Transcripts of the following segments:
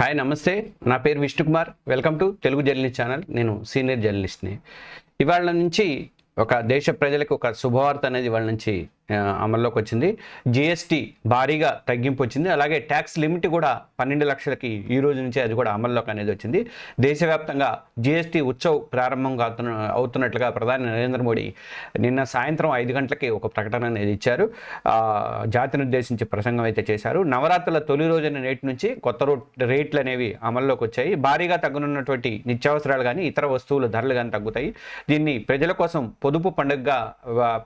Hi నమస్తే. నా పేరు Vishnukumar. Welcome to Telugu journalist channel. నేను సీనియర్ జర్నలిస్ట్ని. ఇవాళ నుంచి ఒక దేశ ప్రజలకు ఒక శుభవార్త అనేది ఇవాళ నుంచి అమల్లోకి వచ్చింది జిఎస్టీ భారీగా తగ్గింపు వచ్చింది అలాగే ట్యాక్స్ లిమిట్ కూడా పన్నెండు లక్షలకి ఈ రోజు నుంచి అది కూడా అమల్లోకి అనేది వచ్చింది. దేశవ్యాప్తంగా జిఎస్టీ ఉత్సవ్ ప్రారంభం కాతున్న అవుతున్నట్లుగా ప్రధాని నరేంద్ర మోడీ నిన్న సాయంత్రం ఐదు గంటలకి ఒక ప్రకటన అనేది ఇచ్చారు. జాతిని ఉద్దేశించి ప్రసంగం అయితే చేశారు. నవరాత్రుల తొలి రోజున నేటి నుంచి కొత్త రేట్లు అనేవి అమల్లోకి వచ్చాయి భారీగా తగ్గనున్నటువంటి నిత్యావసరాలు కానీ ఇతర వస్తువుల ధరలు కానీ తగ్గుతాయి. దీన్ని ప్రజల కోసం పొదుపు పండుగగా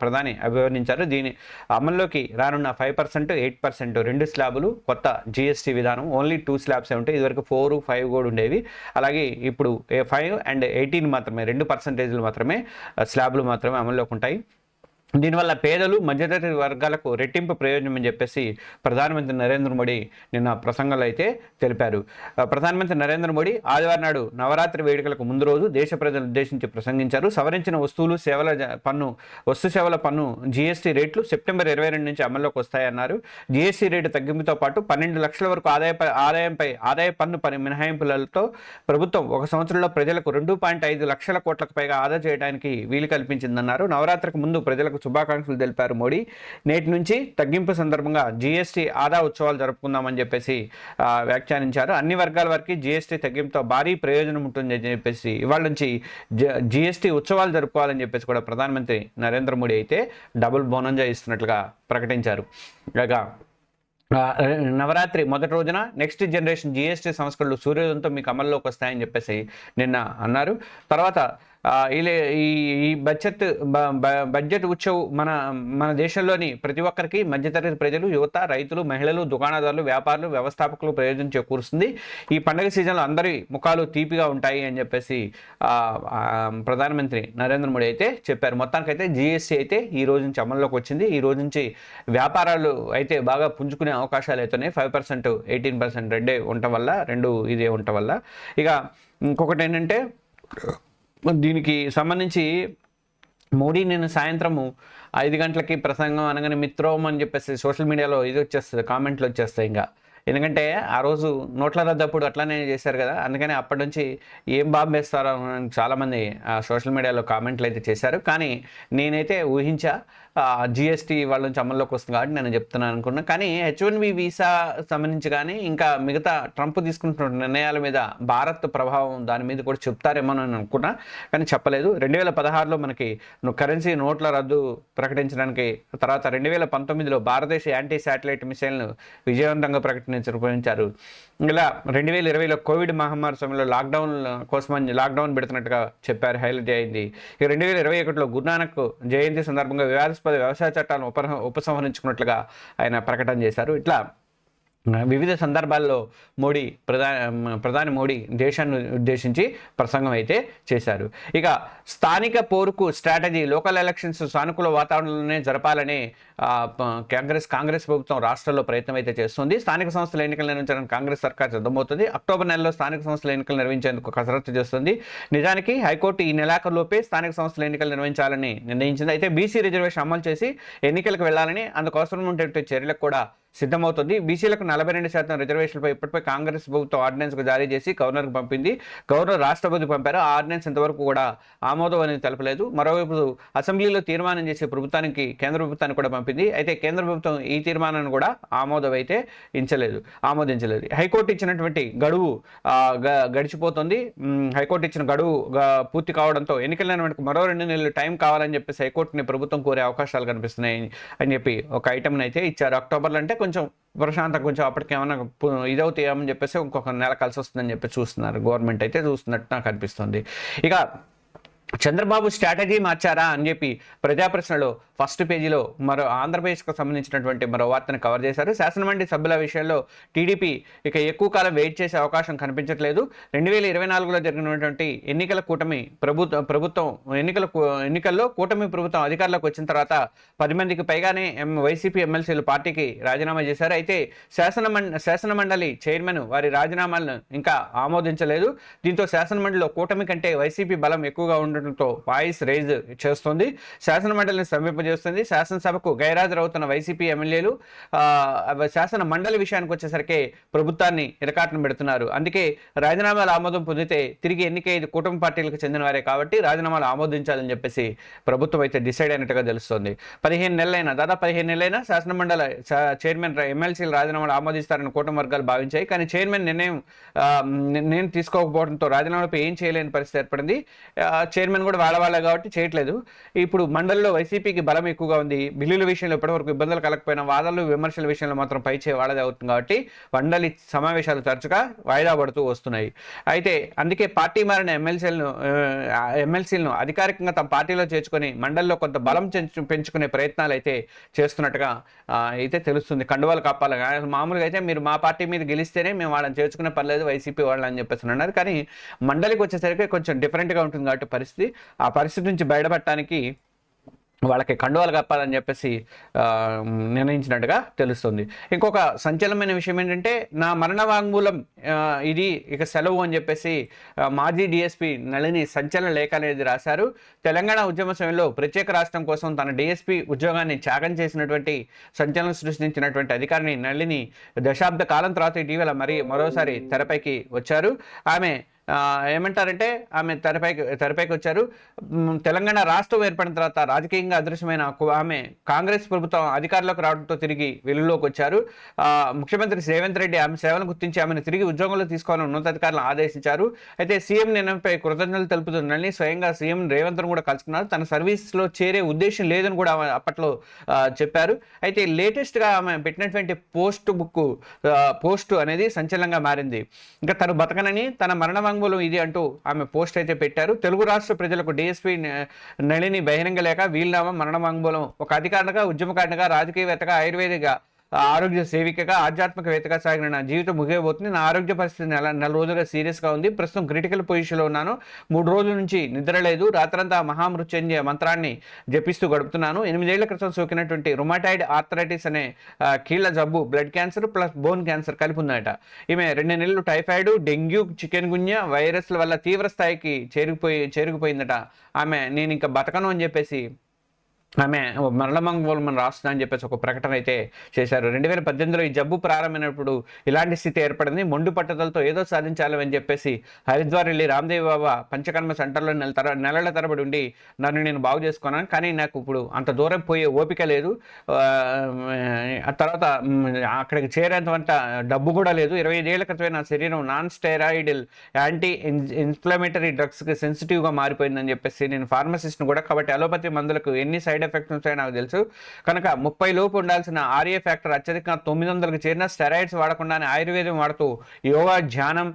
ప్రధాని అభివర్ణించారు. దీని అమల్లోకి రానున్న ఫైవ్ పర్సెంట్ ఎయిట్ పర్సెంట్ రెండు స్లాబులు కొత్త జిఎస్టీ విధానం ఓన్లీ టూ స్లాబ్సే ఉంటాయి. ఇదివరకు ఫోర్ ఫైవ్ కూడా ఉండేవి. అలాగే ఇప్పుడు ఫైవ్ అండ్ ఎయిటీన్ మాత్రమే రెండు పర్సెంటేజ్లు మాత్రమే స్లాబ్లు మాత్రమే అమల్లోకి ఉంటాయి. దీనివల్ల పేదలు మధ్యతరగతి వర్గాలకు రెట్టింపు ప్రయోజనం అని చెప్పేసి ప్రధానమంత్రి నరేంద్ర మోడీ నిన్న ప్రసంగంలో అయితే తెలిపారు. ప్రధానమంత్రి నరేంద్ర మోడీ ఆదివారం నాడు నవరాత్రి వేడుకలకు ముందు రోజు దేశ ప్రజలను ఉద్దేశించి ప్రసంగించారు. సవరించిన వస్తువులు సేవల జ- పన్ను వస్తు సేవల పన్ను జీఎస్టీ రేట్లు సెప్టెంబర్ ఇరవై రెండు నుంచి అమల్లోకి వస్తాయన్నారు. జీఎస్టీ రేటు తగ్గింపుతో పాటు పన్నెండు లక్షల వరకు ఆదాయ ఆదాయంపై ఆదాయ పన్ను పని మినహాయింపులతో ప్రభుత్వం ఒక సంవత్సరంలో ప్రజలకు రెండు పాయింట్ ఐదు లక్షల కోట్లకు పైగా ఆదా చేయడానికి వీలు కల్పించిందన్నారు. నవరాత్రికి ముందు ప్రజలకు శుభాకాంక్షలు తెలిపారు మోడీ. నేటి నుంచి తగ్గింపు సందర్భంగా జీఎస్టీ ఆదా ఉత్సవాలు జరుపుకుందామని చెప్పేసి వ్యాఖ్యానించారు. అన్ని వర్గాల వారికి జీఎస్టీ తగ్గింపుతో భారీ ప్రయోజనం ఉంటుందని చెప్పేసి ఇవాళ నుంచి జీఎస్టీ ఉత్సవాలు జరుపుకోవాలని చెప్పేసి కూడా ప్రధానమంత్రి నరేంద్ర మోడీ అయితే డబుల్ బోనంజా ఇస్తున్నట్లుగా ప్రకటించారు. ఇక నవరాత్రి మొదటి రోజున నెక్స్ట్ జనరేషన్ జిఎస్టీ సంస్కరణలు సూర్యోదయంతో మీకు అమల్లోకి వస్తాయని చెప్పేసి నిన్న అన్నారు. తర్వాత ఇలా ఈ ఈ బడ్జెట్ బ- బ- బడ్జెట్ ఉత్సవ్ మన మన దేశంలోని ప్రతి ఒక్కరికి మధ్యతరగతి ప్రజలు యువత రైతులు మహిళలు దుకాణదారులు వ్యాపారులు వ్యవస్థాపకులు ప్రయోజనం చేకూరుస్తుంది. ఈ పండగ సీజన్లో అందరి ముఖాలు తీపిగా ఉంటాయి అని చెప్పేసి ప్రధానమంత్రి నరేంద్ర మోడీ అయితే చెప్పారు. మొత్తానికైతే జిఎస్టీ అయితే ఈ రోజు నుంచి అమల్లోకి వచ్చింది. ఈ రోజు నుంచి వ్యాపారాలు అయితే బాగా పుంజుకునే అవకాశాలు అవుతున్నాయి ఫైవ్ పర్సెంట్ ఎయిటీన్ పర్సెంట్ రెండే ఉండటం వల్ల రెండు ఇదే ఉండటం వల్ల. ఇక ఇంకొకటి ఏంటంటే దీనికి సంబంధించి మోడీ నేను సాయంత్రము ఐదు గంటలకి ప్రసంగం అనగానే మిత్రం అని చెప్పేసి సోషల్ మీడియాలో ఇది వచ్చేస్తుంది కామెంట్లు వచ్చేస్తాయి ఇంకా. ఎందుకంటే ఆ రోజు నోట్ల రద్దప్పుడు అట్లానే చేశారు కదా అందుకని అప్పటి నుంచి ఏం బాంబు వేస్తారో అని చాలామంది సోషల్ మీడియాలో కామెంట్లు అయితే చేశారు. కానీ నేనైతే ఊహించా జిఎస్టీ వాళ్ళ నుంచి అమల్లోకి వస్తుంది కాబట్టి నేను చెప్తున్నాను అనుకున్నా. కానీ హెచ్ వన్ బి వీసా సంబంధించి కానీ ఇంకా మిగతా ట్రంప్ తీసుకుంటున్న నిర్ణయాల మీద భారత్ ప్రభావం దాని మీద కూడా చెప్తారేమో అని అనుకున్నా. కానీ చెప్పలేదు. రెండు వేల పదహారులో మనకి కరెన్సీ నోట్ల రద్దు ప్రకటించడానికి తర్వాత రెండు వేల పంతొమ్మిదిలో భారతదేశ యాంటీ శాటిలైట్ మిసైల్ను విజయవంతంగా ప్రకటించారు ఇలా రెండు వేల ఇరవైలో కోవిడ్ మహమ్మారి సమయంలో లాక్డౌన్ కోసమని లాక్డౌన్ పెడుతున్నట్టుగా చెప్పారు. హైలైట్ అయింది. ఈ రెండు వేల ఇరవై ఒకటిలో గురునానక్ జయంతి సందర్భంగా పది వ్యవసాయ చట్టాలను ఉప ఉపసంహరించుకున్నట్లుగా ఆయన ప్రకటన చేశారు. ఇట్లా వివిధ సందర్భాల్లో మోడీ ప్రధాని ప్రధాని మోడీ దేశాన్ని ఉద్దేశించి ప్రసంగం అయితే చేశారు. ఇక స్థానిక పోరుకు స్ట్రాటజీ లోకల్ ఎలక్షన్స్ సానుకూల వాతావరణంలోనే జరపాలని కాంగ్రెస్ కాంగ్రెస్ ప్రభుత్వం రాష్ట్రంలో ప్రయత్నం అయితే చేస్తుంది. స్థానిక సంస్థల ఎన్నికలు నిర్వహించడానికి కాంగ్రెస్ సర్కార్ సిద్ధమవుతుంది. అక్టోబర్ నెలలో స్థానిక సంస్థల ఎన్నికలు నిర్వహించేందుకు కసరత్తు చేస్తుంది. నిజానికి హైకోర్టు ఈ నెలాఖరులోపే స్థానిక సంస్థల ఎన్నికలు నిర్వహించాలని నిర్ణయించింది. అయితే బీసీ రిజర్వేషన్ అమలు చేసి ఎన్నికలకు వెళ్ళాలని అందుకోసం ఉండేటువంటి చర్యలకు కూడా సిద్ధమవుతుంది. బీసీలకు నలభై రెండు శాతం రిజర్వేషన్లపై ఇప్పటిపై కాంగ్రెస్ ప్రభుత్వం ఆర్డినెన్స్ జారీ చేసి గవర్నర్కి పంపింది. గవర్నర్ రాష్ట్రపతికి పంపారు. ఆ ఆర్డినెన్స్ ఇంతవరకు కూడా ఆమోదం అనేది తెలపలేదు. మరోవైపు అసెంబ్లీలో తీర్మానం చేసి ప్రభుత్వానికి కేంద్ర ప్రభుత్వానికి కూడా పంపింది. అయితే కేంద్ర ప్రభుత్వం ఈ తీర్మానాన్ని కూడా ఆమోదం అయితే ఇంచలేదు ఆమోదించలేదు. హైకోర్టు ఇచ్చినటువంటి గడువు గ- గడిచిపోతుంది. హైకోర్టు ఇచ్చిన గడువు పూర్తి కావడంతో ఎన్నికలైనటువంటి మరో రెండు నెలలు టైం కావాలని చెప్పేసి హైకోర్టుని ప్రభుత్వం కోరే అవకాశాలు కనిపిస్తున్నాయి అని చెప్పి ఒక ఐటమ్ని అయితే ఇచ్చారు. అక్టోబర్లో అంటే కొంచెం ప్రశాంతం కొంచెం అప్పటికి ఇదవుతాయని ఇదవుతాయేమని చెప్పేసి ఇంకొక నెల కలిసి వస్తుందని చెప్పి చూస్తున్నారు. గవర్నమెంట్ అయితే చూస్తున్నట్టు నాకు అనిపిస్తుంది. ఇక చంద్రబాబు స్ట్రాటజీ మార్చారా అని చెప్పి ప్రజాప్రశ్నలో ఫస్ట్ పేజీలో మరో ఆంధ్రప్రదేశ్కు సంబంధించినటువంటి మరో వార్తను కవర్ చేశారు. శాసనమండలి సభ్యుల విషయంలో టీడీపీ ఇక ఎక్కువ కాలం వెయిట్ చేసే అవకాశం కనిపించట్లేదు. రెండు వేల ఇరవై నాలుగులో జరిగినటువంటి ఎన్నికల కూటమి ప్రభుత్వం ప్రభుత్వం ఎన్నికల కూ- ఎన్నికల్లో కూటమి ప్రభుత్వం అధికారంలోకి వచ్చిన తర్వాత పది మందికి పైగానే ఎం వైసీపీ ఎమ్మెల్సీలు పార్టీకి రాజీనామా చేశారు. అయితే శాసన శాసనమండలి చైర్మన్ వారి రాజీనామాలను ఇంకా ఆమోదించలేదు. దీంతో శాసనమండలిలో కూటమి కంటే వైసీపీ బలం ఎక్కువగా ఉండడం ఉండటంతో వాయిస్ రైజ్ చేస్తుంది. శాసన మండలిని సమీపజేస్తుంది. శాసనసభకు గైరాజరవుతున్న వైసీపీ ఎమ్మెల్యేలు శాసన మండలి విషయానికి వచ్చేసరికి ప్రభుత్వాన్ని ఇరకాటం పెడుతున్నారు. అందుకే రాజీనామాలు ఆమోదం పొందితే తిరిగి ఎన్నికయ్యేది కుటుంబ పార్టీలకు చెందిన వారే కాబట్టి రాజీనామాలు ఆమోదించాలని చెప్పేసి ప్రభుత్వం అయితే డిసైడ్ అయినట్టుగా తెలుస్తుంది. పదిహేను నెలలైనా దాదాపు పదిహేను నెలలైనా శాసన మండలి చైర్మన్ ఎమ్మెల్సీలు రాజీనామాలు ఆమోదిస్తారని కూటమి వర్గాలు భావించాయి. కానీ చైర్మన్ నిర్ణయం ఆ, నిర్ణయం తీసుకోకపోవడంతో రాజీనామాలపై ఏం చేయలేని పరిస్థితి ఏర్పడింది. చైర్మన్ చైర్మన్ కూడా వాళ్ళ వాళ్ళే కాబట్టి చేయట్లేదు. ఇప్పుడు మండలిలో వైసీపీకి బలం ఎక్కువగా ఉంది. బిల్లుల విషయంలో ఇప్పటివరకు ఇబ్బందులు కలగకపోయినా వాదనలు విమర్శల విషయంలో మాత్రం పై చేయి వాళ్ళదే అవుతుంది కాబట్టి మండలి సమావేశాలు తరచుగా వాయిదా పడుతూ వస్తున్నాయి. అయితే అందుకే పార్టీ మారిన ఎమ్మెల్సీలను ఎమ్మెల్సీలను అధికారికంగా తమ పార్టీలో చేర్చుకొని మండలిలో కొంత బలం పెంచుకునే ప్రయత్నాలు అయితే చేస్తున్నట్టుగా అయితే తెలుస్తుంది. కండువాలు కప్పాలి మామూలుగా అయితే మీరు మా పార్టీ మీద గెలిస్తేనే మేము వాళ్ళని చేర్చుకునే పర్లేదు వైసీపీ వాళ్ళని అని చెప్పేసి అన్నారు. కానీ మండలికి వచ్చేసరికి కొంచెం డిఫరెంట్గా ఉంటుంది కాబట్టి పరిస్థితి ఆ పరిస్థితి నుంచి బయటపడటానికి వాళ్ళకి కండువాలు కప్పాలని చెప్పేసి నిర్ణయించినట్టుగా తెలుస్తుంది. ఇంకొక సంచలనమైన విషయం ఏంటంటే నా మరణ వాంగ్మూలం ఇది ఇక సెలవు అని చెప్పేసి మాజీ డిఎస్పి నళిని సంచలన లేఖ అనేది రాశారు. తెలంగాణ ఉద్యమ సమయంలో ప్రత్యేక రాష్ట్రం కోసం తన డిఎస్పి ఉద్యోగాన్ని త్యాగం చేసినటువంటి సంచలనం సృష్టించినటువంటి అధికారిని నళిని దశాబ్ద కాలం తర్వాత ఇటీవల మరి మరోసారి తెరపైకి వచ్చారు. ఆమె ఏమంటారంటే ఆమె తెరపైకి తెరపైకి వచ్చారు తెలంగాణ రాష్ట్రం ఏర్పడిన తర్వాత రాజకీయంగా అదృశ్యమైన ఆమె కాంగ్రెస్ ప్రభుత్వం అధికారంలోకి రావడంతో తిరిగి వెలుగులోకి వచ్చారు ముఖ్యమంత్రి రేవంత్ రెడ్డి ఆమె సేవలను గుర్తించి ఆమెను తిరిగి ఉద్యోగంలో తీసుకోవాలని ఉన్నతాధికారులను ఆదేశించారు. అయితే సీఎం నిర్ణయంపై కృతజ్ఞతలు తెలుపుతుందని స్వయంగా సీఎం రేవంత్ను కూడా కలుసుకున్నారు. తన సర్వీస్లో చేరే ఉద్దేశం లేదని కూడా ఆమె అప్పట్లో చెప్పారు. అయితే లేటెస్ట్గా ఆమె పెట్టినటువంటి పోస్ట్ బుక్ పోస్ట్ అనేది సంచలనంగా మారింది. ఇంకా తను బతకనని తన మరణ వాంగ్మూలం ఇది అంటూ ఆమె పోస్ట్ అయితే పెట్టారు. తెలుగు రాష్ట్ర ప్రజలకు డిఎస్పీ నళిని బహిరంగ లేక వీలునామా మరణ వాంగ్మూలం ఒక అధికారిగా ఉద్యమకారిగా రాజకీయవేత్తగా ఆయుర్వేదిగా ఆరోగ్య సేవికగా ఆధ్యాత్మికవేత్తగా సాగిన నా జీవితం ముగియబోతుంది. నా ఆరోగ్య పరిస్థితి నెల నెల రోజులుగా సీరియస్గా ఉంది. ప్రస్తుతం క్రిటికల్ పొజిషన్లో ఉన్నాను. మూడు రోజుల నుంచి నిద్ర లేదు. రాత్రంతా మహామృత్యుంజయ మంత్రాన్ని జపిస్తూ గడుపుతున్నాను. ఎనిమిదేళ్ళ క్రితం సోకినటువంటి రుమాటైడ్ ఆర్థరైటిస్ అనే కీళ్ళ జబ్బు blood cancer plus bone cancer కలిపి ఉందట ఈమె రెండు నెలలు టైఫాయిడ్ డెంగ్యూ చికెన్ గున్య వైరస్ల వల్ల తీవ్ర స్థాయికి చేరుకుపోయి చేరుకుపోయిందట. ఆమె నేను ఇంకా బతకను అని చెప్పేసి ఆమె మరణమంగోలు మన రాస్తుందని అని చెప్పేసి ఒక ప్రకటన అయితే చేశారు. రెండు వేల పద్దెనిమిదిలో ఈ జబ్బు ప్రారంభమైనప్పుడు ఇలాంటి స్థితి ఏర్పడింది. మొండు పట్టుదలతో ఏదో సాధించాలి అని చెప్పేసి హరిద్వార్ వెళ్ళి రామ్దేవి బాబా పంచకర్మ సెంటర్లో నెల తర నెలల తరబడి ఉండి నన్ను నేను బాగు చేసుకున్నాను. కానీ నాకు ఇప్పుడు అంత దూరం పోయే ఓపిక లేదు. ఆ, తర్వాత అక్కడికి చేరేంత డబ్బు కూడా లేదు. ఇరవై ఐదేళ్ళ క్రితమే నా శరీరం నాన్ స్టెరాయిడల్ యాంటీ ఇన్ఫ్లమేటరీ డ్రగ్స్కి సెన్సిటివ్గా మారిపోయిందని చెప్పేసి నేను ఫార్మసిస్ట్ని కూడా కాబట్టి అలోపతి మందులకు ఎన్ని సైడ్ ఎఫెక్ట్స్ ఉంటాయో నాకు తెలుసు. కనుక ముప్పై లోపు ఉండాల్సిన ఆర్ఏ ఫ్యాక్టర్ అత్యధికంగా తొమ్మిది వందలకు చేరిన స్టెరాయిడ్స్ వాడకుండానే ఆయుర్వేదం వాడుతూ యోగా ధ్యానం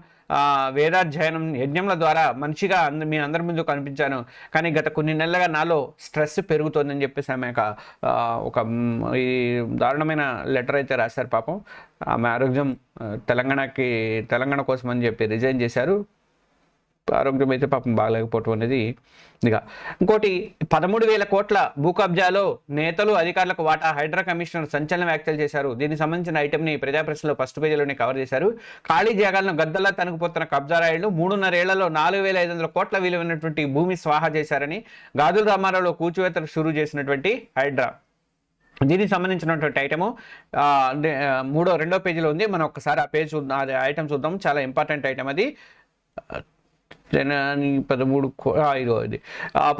వేదాధ్యయనం యజ్ఞముల ద్వారా మంచిగా మీ అందరి ముందు కనిపించాను. కానీ గత కొన్ని నెలలుగా నాలో స్ట్రెస్ పెరుగుతోందని చెప్పేసి ఆమె ఒక ఒక ఈ దారుణమైన లెటర్ అయితే రాశారు పాపం. ఆమె ఆరోగ్యం తెలంగాణకి తెలంగాణ కోసం అని చెప్పి రిజైన్ చేశారు. ఆరోగ్యం అయితే పాపం బాగలేకపోవటం అనేది ఇక ఇంకోటి పదమూడు వేల కోట్ల భూ కబ్జాలో నేతలు అధికారులకు వాటా హైడ్రా కమిషనర్ సంచలన వ్యాఖ్యలు చేశారు. దీనికి సంబంధించిన ఐటెంని ప్రజాప్రశ్నలో ఫస్ట్ పేజీలోనే కవర్ చేశారు. ఖాళీ జాగాలను గద్దల్లా తనుకుపోతున్న కబ్జారాయులు మూడున్నరేళ్ళలో నాలుగు వేల ఐదు వందల కోట్ల విలువైనటువంటి భూమి స్వాహా చేశారని గాజుల రామారావులో కూచివేతలు షురూ చేసినటువంటి హైడ్రా. దీనికి సంబంధించినటువంటి ఐటము మూడో రెండో పేజీలో ఉంది. మనం ఒకసారి ఆ పేజ్ చూద్దాం అది ఐటమ్ చూద్దాం. చాలా ఇంపార్టెంట్ ఐటమ్ అది. జనాని పదమూడు కో- ఇదిగో ఇది.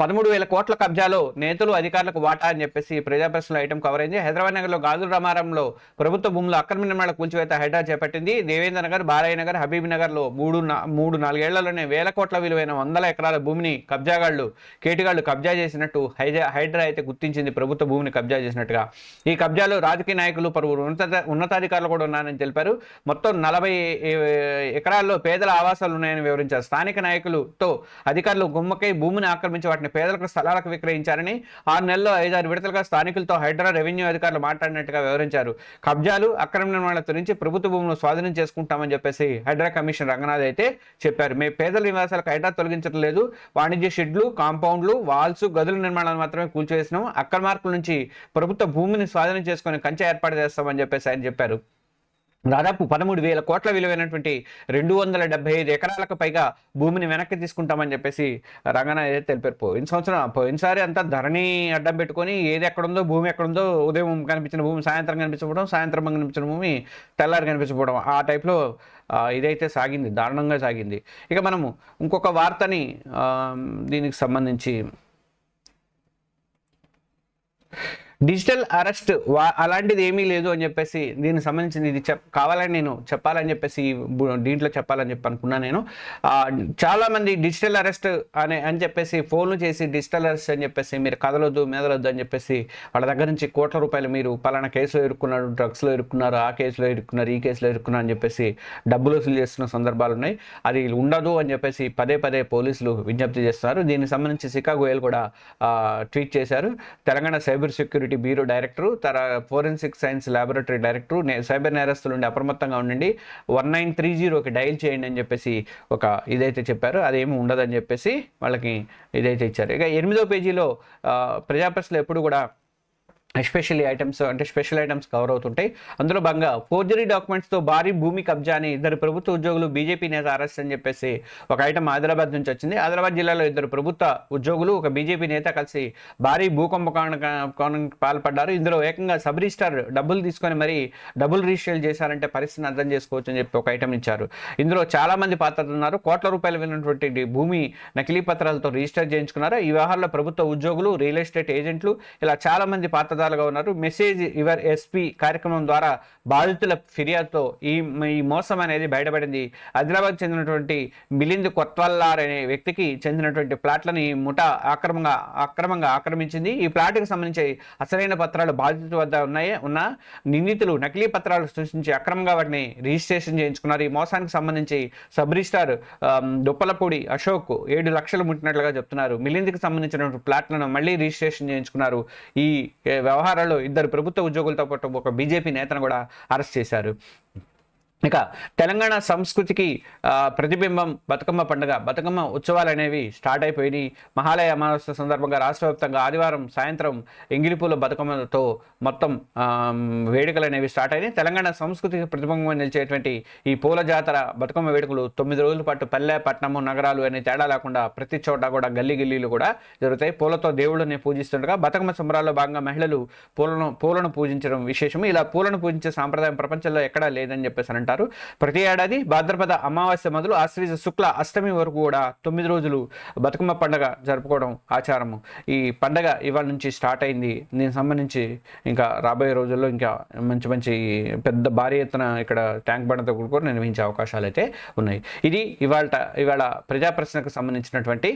పదమూడు వేల కోట్ల కబ్జాలో నేతలు అధికారులకు వాటా అని చెప్పేసి ప్రజాప్రశ్నలో ఐటమ్ కవర్ అయింది. హైదరాబాద్ నగర్లో గాజుల రామారంలో ప్రభుత్వ భూములు అక్రమ నిర్మాణ కూల్చివేత హైడ్రా చేపట్టింది. దేవేంద్ర నగర్ బాలయ్య నగర్ హబీబ్ నగర్లో మూడు మూడు నాలుగేళ్ళలోనే వేల కోట్ల విలువైన వందల ఎకరాల భూమిని కబ్జాగాళ్ళు కేటుగాళ్ళు కబ్జా చేసినట్టు హైజా హైడ్రా అయితే గుర్తించింది ప్రభుత్వ భూమిని కబ్జా చేసినట్టుగా. ఈ కబ్జాలో రాజకీయ నాయకులు పలువురు ఉన్నత ఉన్నతాధికారులు కూడా ఉన్నారని తెలిపారు. మొత్తం నలభై ఎకరాల్లో పేదల ఆవాసాలు ఉన్నాయని వివరించారు. స్థానిక నాయకులతో అధికారులు గుమ్మకై భూమిని ఆక్రమించి వాటిని పేదలకు స్థలాలకు విక్రయించారని ఆరు నెలల్లో ఐదారు విడతలుగా స్థానికులతో హైడ్రా రెవెన్యూ అధికారులు మాట్లాడినట్టుగా వివరించారు. కబ్జాలు అక్రమ నిర్మాణాల తొలగించి ప్రభుత్వ భూములను స్వాధీనం చేసుకుంటామని చెప్పేసి హైడ్రా కమిషనర్ రంగనాథ్ అయితే చెప్పారు. మేము పేదల నివాసాలకు హైడ్రా తొలగించడం లేదు. వాణిజ్య షెడ్లు కాంపౌండ్లు వాల్స్ గదుల నిర్మాణాలు మాత్రమే కూల్చివేసినాం అక్రమార్కుల నుంచి ప్రభుత్వ భూమిని స్వాధీనం చేసుకొని కంచె ఏర్పాటు చేస్తామని చెప్పేసి ఆయన చెప్పారు. దాదాపు పదమూడు వేల కోట్ల విలువైనటువంటి రెండు వందల డెబ్బై ఐదు ఎకరాలకు పైగా భూమిని వెనక్కి తీసుకుంటామని చెప్పేసి రంగన అయితే తెలిపారు. పోయిన సంవత్సరం పోయినసారి అంతా ధరణి అడ్డం పెట్టుకొని ఏది ఎక్కడుందో భూమి ఎక్కడుందో ఉదయం కనిపించిన భూమి సాయంత్రం కనిపించకపోవడం సాయంత్రం కనిపించిన భూమి తెల్లారి కనిపించకపోవడం ఆ టైప్లో ఇదైతే సాగింది దారుణంగా సాగింది. ఇక మనము ఇంకొక వార్తని దీనికి సంబంధించి డిజిటల్ అరెస్ట్ వా అలాంటిది ఏమీ లేదు అని చెప్పేసి దీనికి సంబంధించింది ఇది చెప్ కావాలని నేను చెప్పాలని చెప్పేసి దీంట్లో చెప్పాలని చెప్పి అనుకున్నా నేను. చాలామంది డిజిటల్ అరెస్ట్ అని అని చెప్పేసి ఫోన్లు చేసి డిజిటల్ అరెస్ట్ అని చెప్పేసి మీరు కదలొద్దు మెదలొద్దు అని చెప్పేసి వాళ్ళ దగ్గర నుంచి కోట్ల రూపాయలు మీరు పలానా కేసులో ఇరుక్కున్నారు డ్రగ్స్లో ఇరుక్కున్నారు ఆ కేసులో ఇరుక్కున్నారు ఈ కేసులో ఇరుక్కున్నారు అని చెప్పేసి డబ్బులు వసూలు చేస్తున్న సందర్భాలు ఉన్నాయి. అది ఉండదు అని చెప్పేసి పదే పదే పోలీసులు విజ్ఞప్తి చేస్తున్నారు. దీనికి సంబంధించి సికా గోయల్ కూడా ట్వీట్ చేశారు. Telangana cyber security bureau director తర ఫోరెన్సిక్ సైన్స్ ల్యాబొరేటరీ డైరెక్టర్ నే- సైబర్ నేరస్తులు ఉండి అప్రమత్తంగా ఉండండి. వన్ నైన్ త్రీ జీరోకి డయల్ చేయండి అని చెప్పేసి ఒక ఇదైతే చెప్పారు. అదేమి ఉండదని చెప్పేసి వాళ్ళకి ఇదైతే ఇచ్చారు. ఇక ఎనిమిదో పేజీలో ఆ, ప్రజాప్రెస్లో ఎప్పుడు కూడా ఎస్పెషల్లీ ఐటమ్స్ అంటే స్పెషల్ ఐటమ్స్ కవర్ అవుతుంటాయి. అందులో భాగంగా ఫోర్జరీ డాక్యుమెంట్స్తో భారీ భూమి కబ్జా అని ఇద్దరు ప్రభుత్వ ఉద్యోగులు బీజేపీ నేత అరెస్ట్ అని చెప్పేసి ఒక ఐటమ్ ఆదిలాబాద్ నుంచి వచ్చింది. ఆదిలాబాద్ జిల్లాలో ఇద్దరు ప్రభుత్వ ఉద్యోగులు ఒక బీజేపీ నేత కలిసి భారీ భూకంపకానికి పాల్పడ్డారు. ఇందులో ఏకంగా సబ్ రిజిస్టార్ డబ్బులు తీసుకొని మరి డబ్బులు రిజిస్టర్ చేశారంటే పరిస్థితిని అర్థం చేసుకోవచ్చు అని చెప్పి ఒక ఐటమ్ ఇచ్చారు. ఇందులో చాలామంది పాత్రలున్నారు ఉన్నారు. కోట్ల రూపాయలు విన్నటువంటి భూమి నకిలీ పత్రాలతో రిజిస్టర్ చేయించుకున్నారు. ఈ వ్యవహారంలో ప్రభుత్వ ఉద్యోగులు రియల్ ఎస్టేట్ ఏజెంట్లు ఇలా చాలా మంది పాత్రదారులుగా ఉన్నారు. మెసేజ్ యువర్ ఎస్పీ కార్యక్రమం ద్వారా బాధితుల ఫిర్యాదుతో ఈ ఈ మోసం అనేది బయటపడింది. ఆదిలాబాద్ చెందినటువంటి మిలింద్ కొత్వల్లార్ అనే వ్యక్తికి చెందినటువంటి ప్లాట్లను ఈ ముఠా ఆక్రమంగా అక్రమంగా ఆక్రమించింది. ఈ ప్లాట్కి సంబంధించి అసలైన పత్రాలు బాధితుల వద్ద ఉన్నాయి. ఉన్న నిందితులు నకిలీ పత్రాలు సృష్టించి అక్రమంగా వాటిని రిజిస్ట్రేషన్ చేయించుకున్నారు. ఈ మోసానికి సంబంధించి సబ్ రిజిస్టార్ దుప్పలపూడి అశోక్ ఏడు లక్షలు ముట్టినట్లుగా చెప్తున్నారు. మిలింద్కి సంబంధించినటువంటి ప్లాట్లను మళ్ళీ రిజిస్ట్రేషన్ చేయించుకున్నారు. ఈ వ్యవహారాల్లో ఇద్దరు ప్రభుత్వ ఉద్యోగులతో పాటు ఒక బీజేపీ నేతను కూడా అరెస్ట్ చేశారు. ఇక తెలంగాణ సంస్కృతికి ప్రతిబింబం బతుకమ్మ పండుగ బతుకమ్మ ఉత్సవాలు అనేవి స్టార్ట్ అయిపోయినాయి. మహాలయ అమావాస్య సందర్భంగా రాష్ట్ర వ్యాప్తంగా ఆదివారం సాయంత్రం ఎంగిలిపూల బతుకమ్మతో మొత్తం వేడుకలు అనేవి స్టార్ట్ అయినాయి. తెలంగాణ సంస్కృతికి ప్రతిబింబంగా నిలిచేటువంటి ఈ పూల జాతర బతుకమ్మ వేడుకలు తొమ్మిది రోజుల పాటు పల్లె పట్టణము నగరాలు అనే తేడా లేకుండా ప్రతి చోట కూడా గల్లీ గల్లీలు కూడా జరుగుతాయి. పూలతో దేవుళ్ళని పూజిస్తుండగా బతుకమ్మ సంబరాల్లో భాగంగా మహిళలు పూలను పూలను పూజించడం విశేషం ఇలా పూలను పూజించే సాంప్రదాయం ప్రపంచంలో ఎక్కడా లేదని చెప్పేసి అంటారు. ప్రతి ఏడాది భాద్రపద అమావాస్య మొదలు ఆశ్రీజ శుక్ల అష్టమి వరకు కూడా తొమ్మిది రోజులు బతుకమ్మ పండగ జరుపుకోవడం ఆచారము. ఈ పండగ ఇవాళ నుంచి స్టార్ట్ అయింది. దీనికి సంబంధించి ఇంకా రాబోయే రోజుల్లో ఇంకా మంచి మంచి పెద్ద భారీ ఎత్తున ఇక్కడ ట్యాంక్ బండతో కూడా నిర్వహించే అవకాశాలు అయితే ఉన్నాయి. ఇది ఇవాళ ఇవాళ ప్రజా ప్రశ్నకు సంబంధించినటువంటి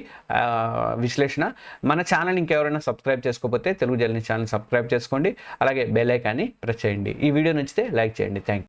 విశ్లేషణ. మన ఛానల్ ఇంకెవరైనా సబ్స్క్రైబ్ చేసుకోకపోతే తెలుగు జర్నీ ఛానల్ సబ్స్క్రైబ్ చేసుకోండి. అలాగే బెల్ ఐకాన్ని ప్రెస్ చేయండి. ఈ వీడియో నచ్చితే లైక్ చేయండి. థ్యాంక్